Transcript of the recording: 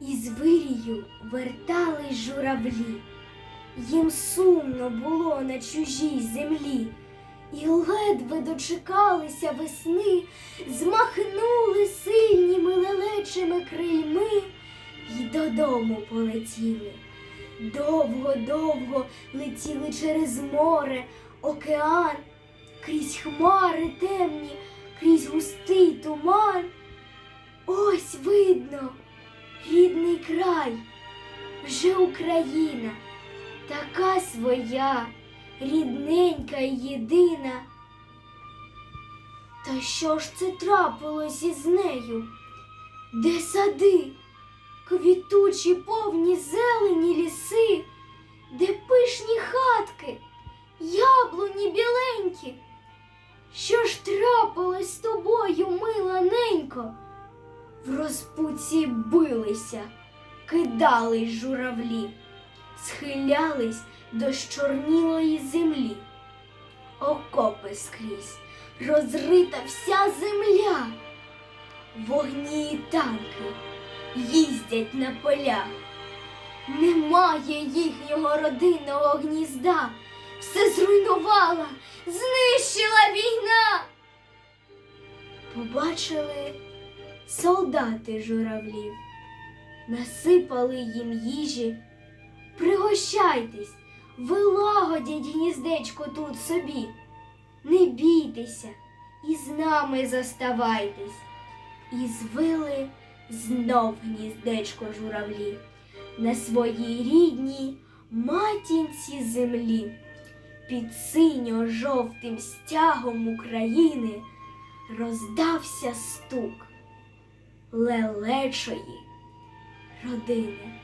Із вирію вертались журавлі, їм сумно було на чужій землі, і ледве дочекалися весни, змахнули сильніми лелечими крильми й додому полетіли. Довго-довго летіли через море, океан, крізь хмари темні, крізь густий туман. Ось видно, рідний край, вже Україна, така своя, рідненька й єдина. Та що ж це трапилось із нею? Де сади, квітучі повні зелені ліси, де пишні хатки, яблуні біленькі? Що ж трапилось з тобою, мила ненько? В розпуці билися, кидались журавлі, схилялись до щорнілої землі. Окопи скрізь, розрита вся земля, вогні і танки їздять на полях. Немає їхнього родинного гнізда, все зруйнувала, знищила війна. Побачили солдати журавлів, насипали їм їжі. Пригощайтесь, вилагодять гніздечко тут собі. Не бійтеся і з нами заставайтесь. І звили знов гніздечко журавлі на своїй рідній матінці землі. Під синьо-жовтим стягом України роздався стук лелечої родини.